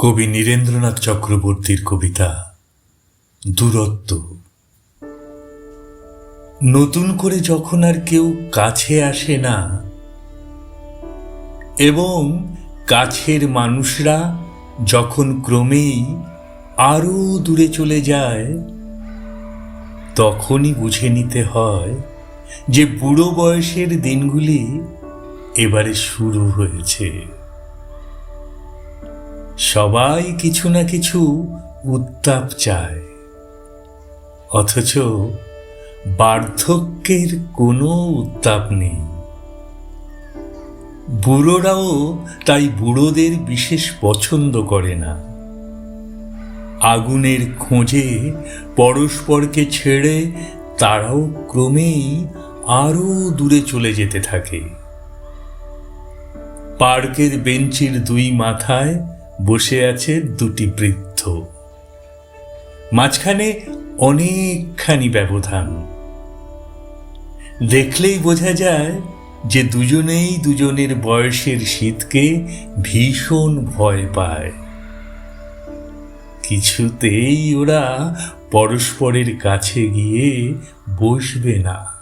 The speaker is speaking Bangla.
কবি নীরেন্দ্রনাথ চক্রবর্তীর কবিতা দূরত্ব। নতুন করে যখন আর কেউ কাছে আসে না, এবং কাছের মানুষরা যখন ক্রমেই আরও দূরে চলে যায়, তখনই বুঝে নিতে হয় যে বুড়ো বয়সের দিনগুলি এবারে শুরু হয়েছে। সবাই কিছু না কিছু উত্তাপ চায়। অথচ বার্ধক্যের কোনো উত্তাপ নেই। বুড়োরাও তাই বুড়োদের বিশেষ পছন্দ করে না। আগুনের খোঁজে পরস্পরকে ছেড়ে তারাও ক্রমেই আরও দূরে চলে যেতে থাকে। পার্কের বেঞ্চির দুই মাথায় বসে আছে দুটি বৃদ্ধ। মাঝখানে অনেকখানি ব্যবধান। দেখলেই বোঝা যায় যে দুজনেই দুজনের বয়সের শীতকে ভীষণ ভয় পায়। কিছুতেই ওরা পরস্পরের কাছে গিয়ে বসবে না।